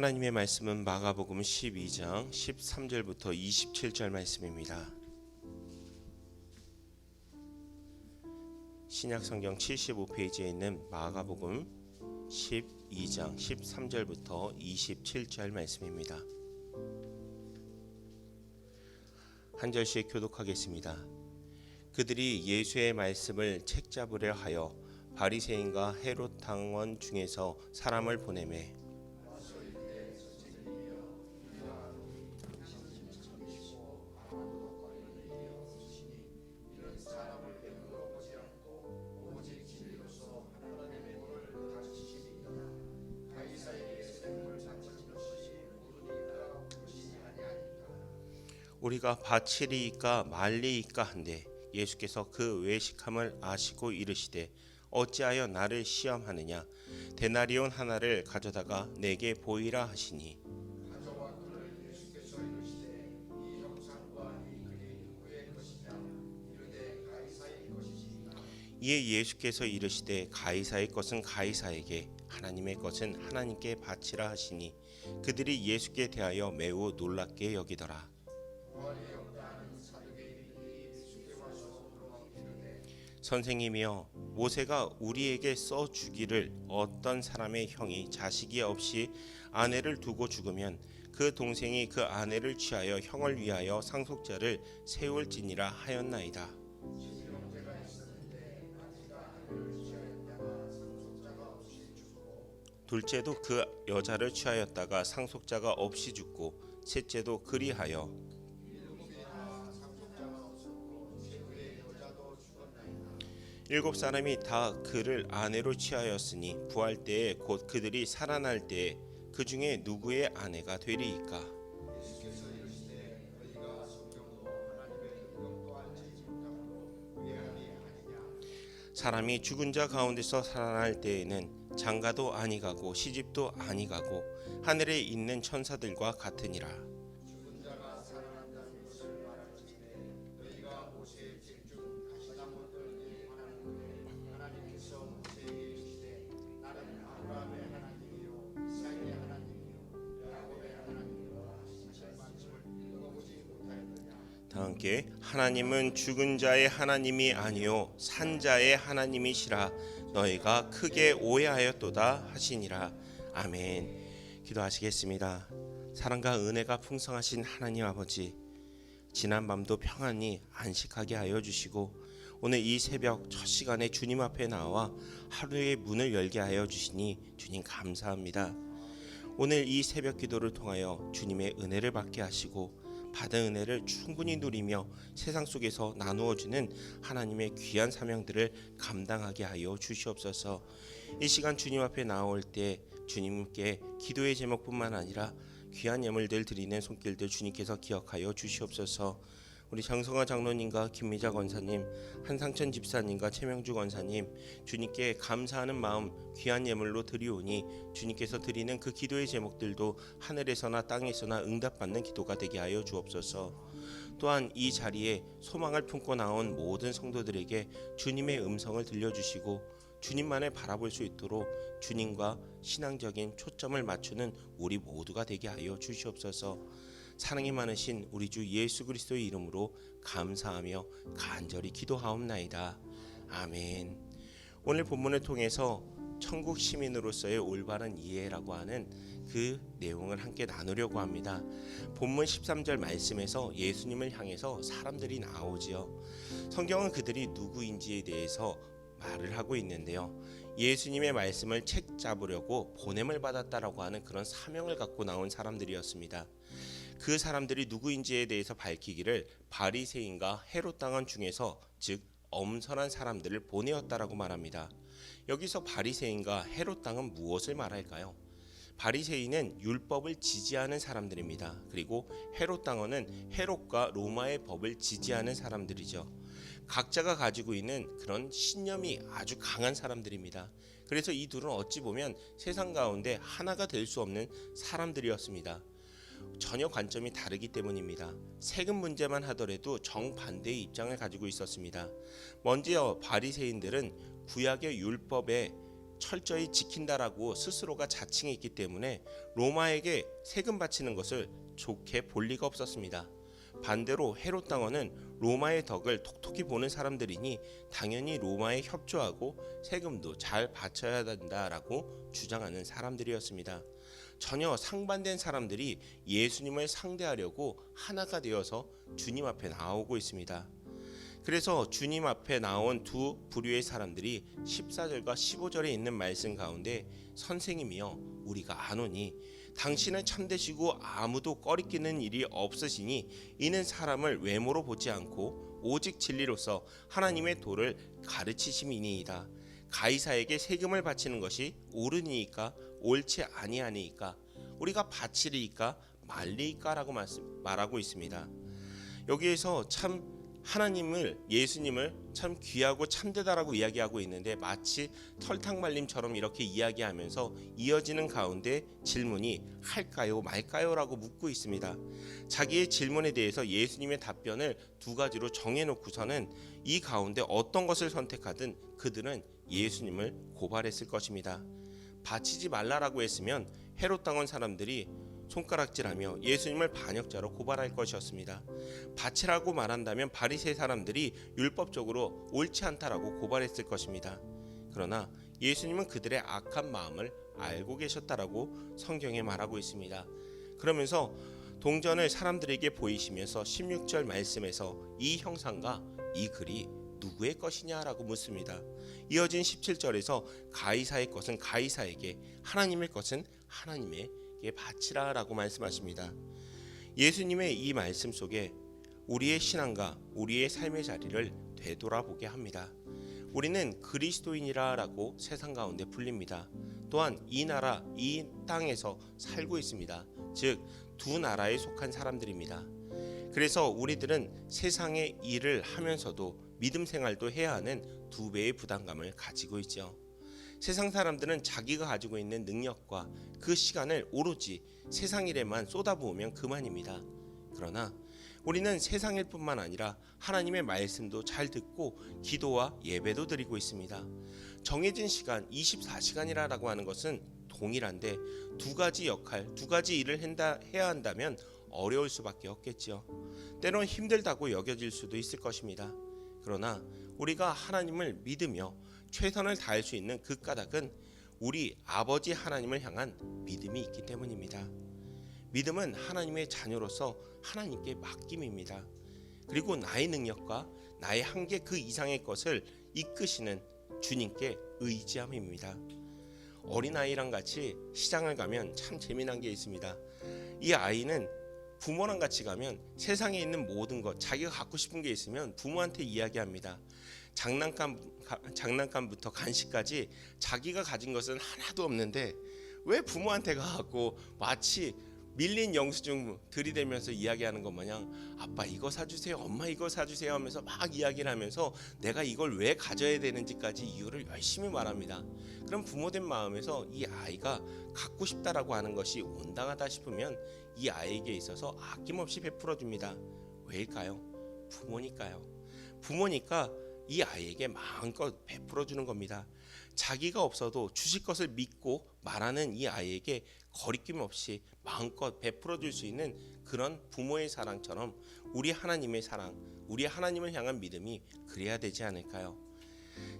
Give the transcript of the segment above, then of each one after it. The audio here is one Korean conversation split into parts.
하나님의 말씀은 마가복음 12장 13절부터 27절 말씀입니다. 신약 성경 75페이지에 있는 마가복음 12장 13절부터 27절 말씀입니다. 한 절씩 교독하겠습니다. 그들이 예수의 말씀을 책잡으려 하여 바리새인과 헤롯 당원 중에서 사람을 보내매 우리가 바치리이까 말리이까 한데 예수께서 그 외식함을 아시고 이르시되 어찌하여 나를 시험하느냐? 데나리온 하나를 가져다가 내게 보이라 하시니. 이에 예수께서 이르시되 가이사의 것은 가이사에게 하나님의 것은 하나님께 바치라 하시니 그들이 예수께 대하여 매우 놀랍게 여기더라 선생님이여 모세가 우리에게 써 주기를 어떤 사람의 형이 자식이 없이 아내를 두고 죽으면 그 동생이 그 아내를 취하여 형을 위하여 상속자를 세울지니라 하였나이다. 둘째도 그 여자를 취하였다가 상속자가 없이 죽고 셋째도 그리하여 일곱 사람이 다 그를 아내로 취하였으니 부활 때에 곧 그들이 살아날 때에 그 중에 누구의 아내가 되리이까? 사람이 죽은 자 가운데서 살아날 때에는 장가도 아니가고 시집도 아니가고 하늘에 있는 천사들과 같으니라 함께 하나님은 죽은 자의 하나님이 아니요 산 자의 하나님이시라. 너희가 크게 오해하였도다 하시니라. 아멘. 기도하시겠습니다. 사랑과 은혜가 풍성하신 하나님 아버지 지난 밤도 평안히 안식하게 하여 주시고 오늘 이 새벽 첫 시간에 주님 앞에 나와 하루의 문을 열게 하여 주시니 주님 감사합니다. 오늘 이 새벽 기도를 통하여 주님의 은혜를 받게 하시고 받은 은혜를 충분히 누리며 세상 속에서 나누어 주는 하나님의 귀한 사명들을 감당하게 하여 주시옵소서. 이 시간 주님 앞에 나올 때 주님께 기도의 제목뿐만 아니라 귀한 예물들 드리는 손길들 주님께서 기억하여 주시옵소서. 우리 장성화 장로님과 김미자 권사님, 한상천 집사님과 최명주 권사님, 주님께 감사하는 마음 귀한 예물로 드리오니 주님께서 드리는 그 기도의 제목들도 하늘에서나 땅에서나 응답받는 기도가 되게 하여 주옵소서. 또한 이 자리에 소망을 품고 나온 모든 성도들에게 주님의 음성을 들려주시고 주님만을 바라볼 수 있도록 주님과 신앙적인 초점을 맞추는 우리 모두가 되게 하여 주시옵소서. 사랑이 많으신 우리 주 예수 그리스도의 이름으로 감사하며 간절히 기도하옵나이다. 아멘. 오늘 본문을 통해서 천국 시민으로서의 올바른 이해라고 하는 그 내용을 함께 나누려고 합니다. 본문 13절 말씀에서 예수님을 향해서 사람들이 나오지요. 성경은 그들이 누구인지에 대해서 말을 하고 있는데요. 예수님의 말씀을 책 잡으려고 보냄을 받았다라고 하는 그런 사명을 갖고 나온 사람들이었습니다. 그 사람들이 누구인지에 대해서 밝히기를 바리새인과 헤롯 당원 중에서 즉 엄선한 사람들을 보내었다라고 말합니다. 여기서 바리새인과 헤롯 당은 무엇을 말할까요? 바리새인은 율법을 지지하는 사람들입니다. 그리고 헤롯 당원은 헤롯과 로마의 법을 지지하는 사람들이죠. 각자가 가지고 있는 그런 신념이 아주 강한 사람들입니다. 그래서 이 둘은 어찌 보면 세상 가운데 하나가 될 수 없는 사람들이었습니다. 전혀 관점이 다르기 때문입니다. 세금 문제만 하더라도 정반대의 입장을 가지고 있었습니다. 먼저 바리새인들은 구약의 율법에 철저히 지킨다라고 스스로가 자칭이 있기 때문에 로마에게 세금 바치는 것을 좋게 볼 리가 없었습니다. 반대로 헤롯 당원은 로마의 덕을 톡톡히 보는 사람들이니 당연히 로마에 협조하고 세금도 잘 바쳐야 된다라고 주장하는 사람들이었습니다. 전혀 상반된 사람들이 예수님을 상대하려고 하나가 되어서 주님 앞에 나오고 있습니다. 그래서 주님 앞에 나온 두 부류의 사람들이 14절과 15절에 있는 말씀 가운데 선생님이여 우리가 아노니 당신은 참되시고 아무도 꺼리끼는 일이 없으시니 이는 사람을 외모로 보지 않고 오직 진리로서 하나님의 도를 가르치심이니이다. 가이사에게 세금을 바치는 것이 옳으니까 옳지 아니하니까 우리가 바치리이까 말리이까라고 말하고 있습니다. 여기에서 참 하나님을 예수님을 참 귀하고 참되다라고 이야기하고 있는데 마치 털탕 말림처럼 이렇게 이야기하면서 이어지는 가운데 질문이 할까요 말까요라고 묻고 있습니다. 자기의 질문에 대해서 예수님의 답변을 두 가지로 정해놓고서는 이 가운데 어떤 것을 선택하든 그들은 예수님을 고발했을 것입니다. 바치지 말라라고 했으면 헤롯 당원 사람들이 손가락질하며 예수님을 반역자로 고발할 것이었습니다. 바치라고 말한다면 바리새 사람들이 율법적으로 옳지 않다라고 고발했을 것입니다. 그러나 예수님은 그들의 악한 마음을 알고 계셨다라고 성경에 말하고 있습니다. 그러면서 동전을 사람들에게 보이시면서 16절 말씀에서 이 형상과 이 글이 누구의 것이냐라고 묻습니다. 이어진 17절에서 가이사의 것은 가이사에게 하나님의 것은 하나님의 예, 바치라라고 말씀하십니다. 예수님의 이 말씀 속에 우리의 신앙과 우리의 삶의 자리를 되돌아보게 합니다. 우리는 그리스도인이라라고 세상 가운데 불립니다. 또한 이 나라, 이 땅에서 살고 있습니다. 즉, 두 나라에 속한 사람들입니다. 그래서 우리들은 세상의 일을 하면서도 믿음 생활도 해야 하는 두 배의 부담감을 가지고 있죠. 세상 사람들은 자기가 가지고 있는 능력과 그 시간을 오로지 세상 일에만 쏟아부으면 그만입니다. 그러나 우리는 세상 일 뿐만 아니라 하나님의 말씀도 잘 듣고 기도와 예배도 드리고 있습니다. 정해진 시간 24시간이라고 하는 것은 동일한데 두 가지 역할, 두 가지 일을 해야 한다면 어려울 수밖에 없겠지요. 때론 힘들다고 여겨질 수도 있을 것입니다. 그러나 우리가 하나님을 믿으며 최선을 다할 수 있는 그 까닭은 우리 아버지 하나님을 향한 믿음이 있기 때문입니다. 믿음은 하나님의 자녀로서 하나님께 맡김입니다. 그리고 나의 능력과 나의 한계 그 이상의 것을 이끄시는 주님께 의지함입니다. 어린아이랑 같이 시장을 가면 참 재미난 게 있습니다. 이 아이는 부모랑 같이 가면 세상에 있는 모든 것 자기가 갖고 싶은 게 있으면 부모한테 이야기합니다. 장난감 가, 장난감부터 간식까지 자기가 가진 것은 하나도 없는데 왜 부모한테 가갖고 마치 밀린 영수증 들이대면서 이야기하는 것 마냥 아빠 이거 사주세요 엄마 이거 사주세요 하면서 막 이야기를 하면서 내가 이걸 왜 가져야 되는지까지 이유를 열심히 말합니다. 그럼 부모된 마음에서 이 아이가 갖고 싶다라고 하는 것이 온당하다 싶으면 이 아이에게 있어서 아낌없이 베풀어 줍니다. 왜일까요? 부모니까요. 부모니까 이 아이에게 마음껏 베풀어 주는 겁니다. 자기가 없어도 주실 것을 믿고 말하는 이 아이에게 거리낌 없이 마음껏 베풀어 줄 수 있는 그런 부모의 사랑처럼 우리 하나님의 사랑, 우리 하나님을 향한 믿음이 그래야 되지 않을까요?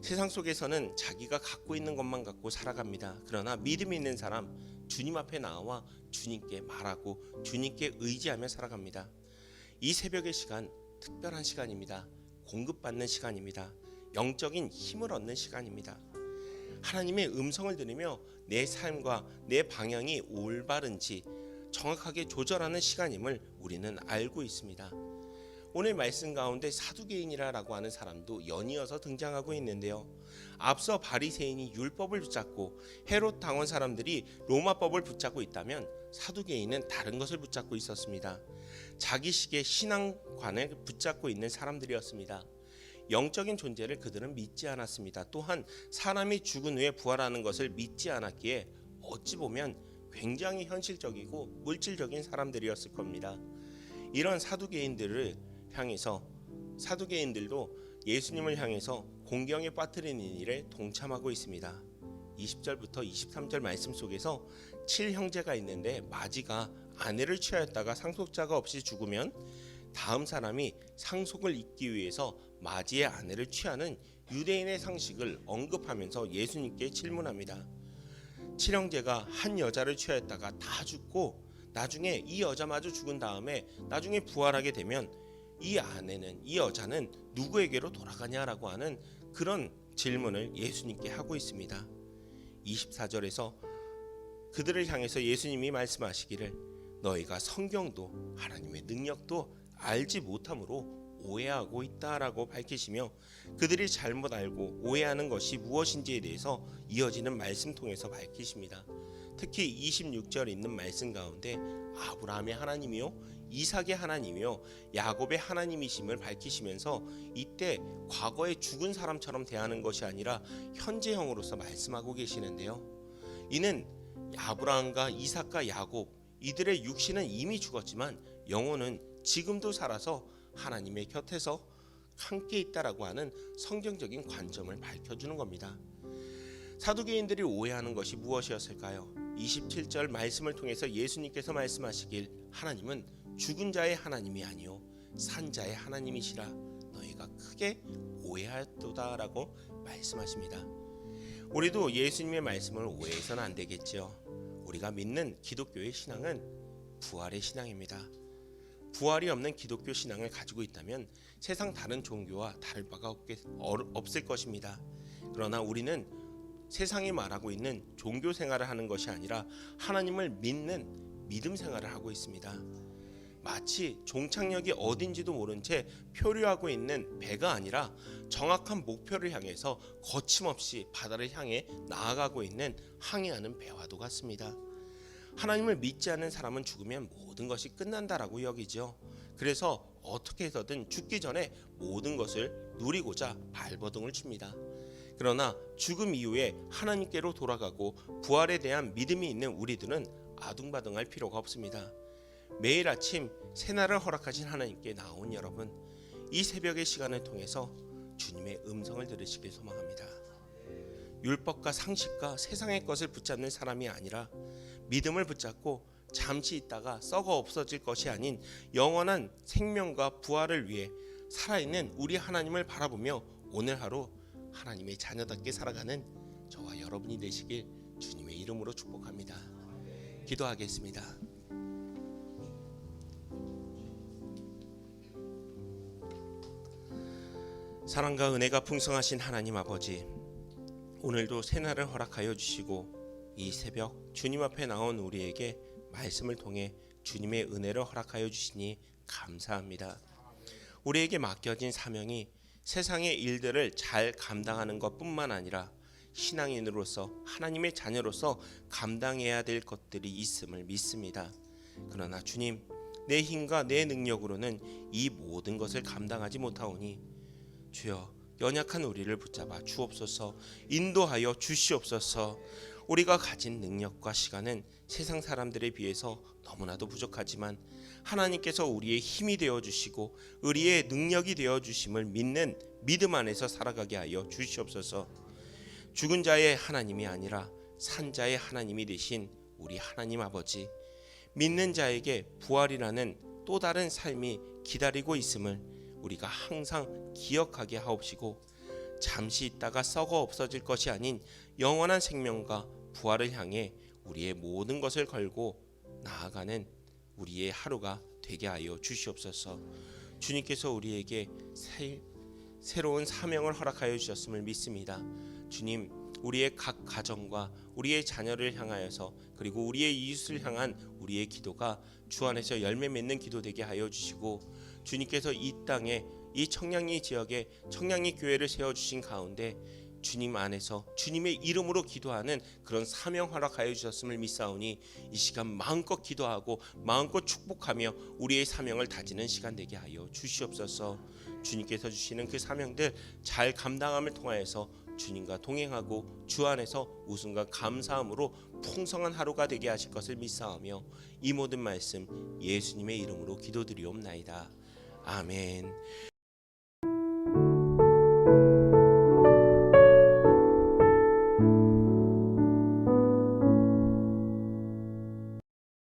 세상 속에서는 자기가 갖고 있는 것만 갖고 살아갑니다. 그러나 믿음 있는 사람 주님 앞에 나와 주님께 말하고 주님께 의지하며 살아갑니다. 이 새벽의 시간 특별한 시간입니다. 공급받는 시간입니다. 영적인 힘을 얻는 시간입니다. 하나님의 음성을 들으며 내 삶과 내 방향이 올바른지 정확하게 조절하는 시간임을 우리는 알고 있습니다. 오늘 말씀 가운데 사두개인이라고 하는 사람도 연이어서 등장하고 있는데요. 앞서 바리새인이 율법을 붙잡고 헤롯 당원 사람들이 로마법을 붙잡고 있다면 사두개인은 다른 것을 붙잡고 있었습니다. 자기식의 신앙관을 붙잡고 있는 사람들이었습니다. 영적인 존재를 그들은 믿지 않았습니다. 또한 사람이 죽은 후에 부활하는 것을 믿지 않았기에 어찌 보면 굉장히 현실적이고 물질적인 사람들이었을 겁니다. 이런 사두개인들을 향해서 사두개인들도 예수님을 향해서 공경에 빠뜨리는 일에 동참하고 있습니다. 20절부터 23절 말씀 속에서 칠 형제가 있는데 마지가 아내를 취하였다가 상속자가 없이 죽으면 다음 사람이 상속을 잇기 위해서 마지의 아내를 취하는 유대인의 상식을 언급하면서 예수님께 질문합니다. 칠형제가 한 여자를 취하였다가 다 죽고 나중에 이 여자마저 죽은 다음에 나중에 부활하게 되면 이 아내는 이 여자는 누구에게로 돌아가냐라고 하는 그런 질문을 예수님께 하고 있습니다. 24절에서 그들을 향해서 예수님이 말씀하시기를 너희가 성경도 하나님의 능력도 알지 못함으로 오해하고 있다라고 밝히시며 그들이 잘못 알고 오해하는 것이 무엇인지에 대해서 이어지는 말씀 통해서 밝히십니다. 특히 26절 있는 말씀 가운데 아브라함의 하나님이요 이삭의 하나님이요 야곱의 하나님이심을 밝히시면서 이때 과거에 죽은 사람처럼 대하는 것이 아니라 현재형으로서 말씀하고 계시는데요. 이는 아브라함과 이삭과 야곱 이들의 육신은 이미 죽었지만 영혼은 지금도 살아서 하나님의 곁에서 함께 있다라고 하는 성경적인 관점을 밝혀주는 겁니다. 사두개인들이 오해하는 것이 무엇이었을까요? 27절 말씀을 통해서 예수님께서 말씀하시길 하나님은 죽은 자의 하나님이 아니요 산 자의 하나님이시라 너희가 크게 오해하였도다라고 말씀하십니다. 우리도 예수님의 말씀을 오해해서는 안 되겠죠. 우리가 믿는 기독교의 신앙은 부활의 신앙입니다. 부활이 없는 기독교 신앙을 가지고 있다면 세상 다른 종교와 다를 바가 없을 것입니다. 그러나 우리는 세상이 말하고 있는 종교 생활을 하는 것이 아니라 하나님을 믿는 믿음 생활을 하고 있습니다. 마치 종착역이 어딘지도 모른 채 표류하고 있는 배가 아니라 정확한 목표를 향해서 거침없이 바다를 향해 나아가고 있는 항해하는 배와도 같습니다. 하나님을 믿지 않는 사람은 죽으면 모든 것이 끝난다라고 여기죠. 그래서 어떻게 해서든 죽기 전에 모든 것을 누리고자 발버둥을 칩니다. 그러나 죽음 이후에 하나님께로 돌아가고 부활에 대한 믿음이 있는 우리들은 아둥바둥할 필요가 없습니다. 매일 아침 새날을 허락하신 하나님께 나온 여러분, 이 새벽의 시간을 통해서 주님의 음성을 들으시길 소망합니다. 율법과 상식과 세상의 것을 붙잡는 사람이 아니라 믿음을 붙잡고 잠시 있다가 썩어 없어질 것이 아닌 영원한 생명과 부활을 위해 살아있는 우리 하나님을 바라보며 오늘 하루 하나님의 자녀답게 살아가는 저와 여러분이 되시길 주님의 이름으로 축복합니다. 기도하겠습니다. 사랑과 은혜가 풍성하신 하나님 아버지, 오늘도 새날을 허락하여 주시고 이 새벽 주님 앞에 나온 우리에게 말씀을 통해 주님의 은혜를 허락하여 주시니 감사합니다. 우리에게 맡겨진 사명이 세상의 일들을 잘 감당하는 것뿐만 아니라 신앙인으로서 하나님의 자녀로서 감당해야 될 것들이 있음을 믿습니다. 그러나 주님, 내 힘과 내 능력으로는 이 모든 것을 감당하지 못하오니 주여 연약한 우리를 붙잡아 주옵소서 인도하여 주시옵소서 우리가 가진 능력과 시간은 세상 사람들에 비해서 너무나도 부족하지만 하나님께서 우리의 힘이 되어 주시고 우리의 능력이 되어 주심을 믿는 믿음 안에서 살아가게 하여 주시옵소서. 죽은 자의 하나님이 아니라 산 자의 하나님이 되신 우리 하나님 아버지 믿는 자에게 부활이라는 또 다른 삶이 기다리고 있음을 우리가 항상 기억하게 하옵시고 잠시 있다가 썩어 없어질 것이 아닌 영원한 생명과 부활을 향해 우리의 모든 것을 걸고 나아가는 우리의 하루가 되게 하여 주시옵소서. 주님께서 우리에게 새, 새로운 사명을 허락하여 주셨음을 믿습니다. 주님, 우리의 각 가정과 우리의 자녀를 향하여서 그리고 우리의 이웃을 향한 우리의 기도가 주 안에서 열매 맺는 기도 되게 하여 주시고 주님께서 이 땅에 이 청량리 지역에 청량리 교회를 세워 주신 가운데 주님 안에서 주님의 이름으로 기도하는 그런 사명 허락하여 주셨음을 믿사오니 이 시간 마음껏 기도하고 마음껏 축복하며 우리의 사명을 다지는 시간 되게 하여 주시옵소서. 주님께서 주시는 그 사명들 잘 감당함을 통하여서 주님과 동행하고 주 안에서 웃음과 감사함으로 풍성한 하루가 되게 하실 것을 믿사오며 이 모든 말씀 예수님의 이름으로 기도드리옵나이다. 아멘.